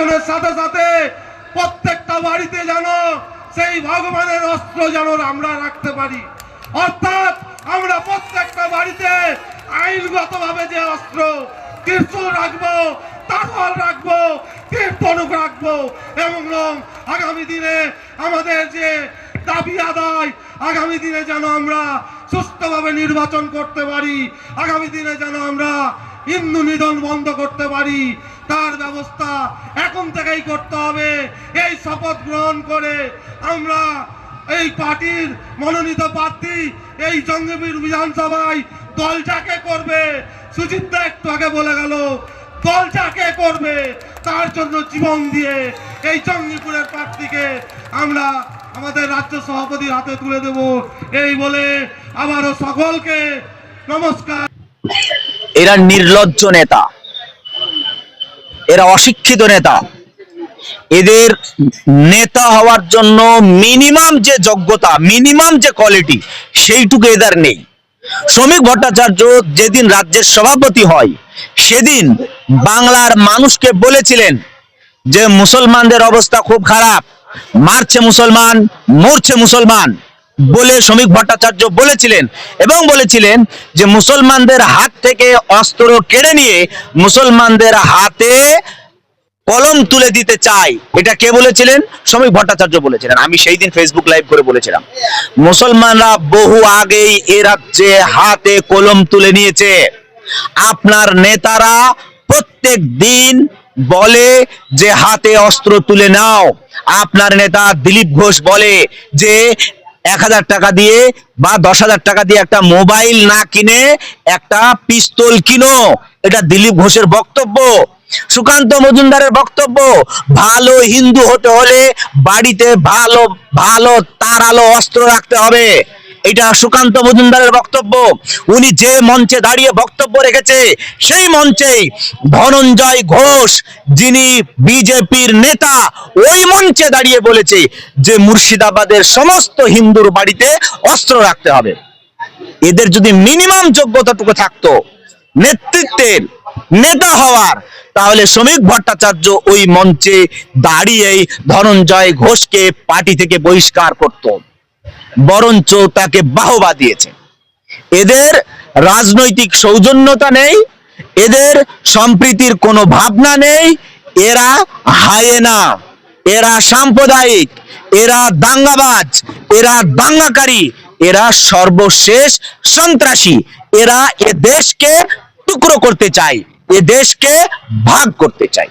নির্বাচনের সাথে সাথে প্রত্যেকটা বাড়িতে যেন সেই ভগবানের অস্ত্র যেন আমরা রাখতে পারি। অর্থাৎ আমরা প্রত্যেকটা বাড়িতে আইনগতভাবে যে অস্ত্র ত্রিশূল রাখব তারওয়াল রাখব তীর্থনুক রাখব এবং আগামী দিনে আমাদের যে দাবি আদায়, আগামী দিনে যেন আমরা সুস্থভাবে নির্বাচন করতে পারি, আগামী দিনে যেন আমরা হিন্দু নিধন বন্ধ করতে পারি, তার ব্যবস্থা এখন থেকেই করতে হবে। এই শপথ গ্রহণ করে আমরা এই পার্টির মনোনীত প্রার্থী, এই জঙ্গিবীর বিধানসভায় দল যাকে করবে। সুচিত্রা একটু আগে বলে গেল দল যাকে করবে। তার জন্য জীবন দিয়ে এই জঙ্গিপুরের প্রার্থীকে আমরা আমাদের রাজ্য সভাপতির হাতে তুলে দেব। এই বলে আবারও সকলকে নমস্কার। এরা নির্লজ্জ নেতা। এরা অশিক্ষিত নেতা। এদের নেতা হওয়ার জন্য মিনিমাম যে যোগ্যতা, মিনিমাম যে কোয়ালিটি সেইটুকু এদের নেই। শ্রমিক ভট্টাচার্য যেদিন রাজ্যের সভাপতি হয়, সেদিন বাংলার মানুষকে বলেছিলেন যে, মুসলমানদের অবস্থা খুব খারাপ। মারছে মুসলমান, মরছে মুসলমান। বলে শ্রমিক ভট্টাচার্য বলেছিলেন এবং বলেছিলেন যে মুসলমানদের হাত থেকে অস্ত্র কেড়ে নিয়ে মুসলমানদের হাতে কলম তুলে দিতে চাই। এটা কে বলেছিলেন? শ্রমিক ভট্টাচার্য বলেছিলেন। আমি সেই দিন ফেসবুক লাইভ করে বলেছিলাম। মুসলমানরা বহু আগেই এ রাজ্যে হাতে কলম তুলে নিয়েছে। আপনার নেতারা প্রত্যেক দিন বলে যে হাতে অস্ত্র তুলে নাও। আপনার নেতা দিলীপ ঘোষ বলে যে এক হাজার টাকা দিয়ে বা দশ হাজার টাকা দিয়ে একটা মোবাইল না কিনে একটা পিস্তল কিনো। এটা দিলীপ ঘোষের বক্তব্য। সুকান্ত মজুমদারের বক্তব্য, ভালো হিন্দু হতে হলে বাড়িতে ভালো ভালো তার আলো অস্ত্র রাখতে হবে। এটা সুকান্ত মজুমদারের বক্তব্য। উনি যে মঞ্চে দাঁড়িয়ে বক্তব্য রেখেছে, সেই মঞ্চেই ধনঞ্জয় ঘোষ, যিনি বিজেপির নেতা, ওই মঞ্চে দাঁড়িয়ে বলেছে যে মুর্শিদাবাদের সমস্ত হিন্দুর বাড়িতে অস্ত্র রাখতে হবে। এদের যদি মিনিমাম যোগ্যতাটুকু থাকতো নেতৃত্বের নেতা হওয়ার, তাহলে শ্রমিক ভট্টাচার্য ওই মঞ্চে দাঁড়িয়েই ধনঞ্জয় ঘোষকে পার্টি থেকে বহিষ্কার করত। বরঞ্চ তাকে বাহবা দিয়েছে। এদের রাজনৈতিক সৌজন্যতা নেই, এদের সম্প্রীতির কোনো ভাবনা নেই, এরা হায়েনা, এরা সাম্প্রদায়িক, এরা দাঙ্গাবাজ, এরা দাঙ্গাকারী, এরা সর্বশেষ সন্ত্রাসী, এরা এ দেশকে টুকরো করতে চায়, এ দেশকে ভাগ করতে চায়।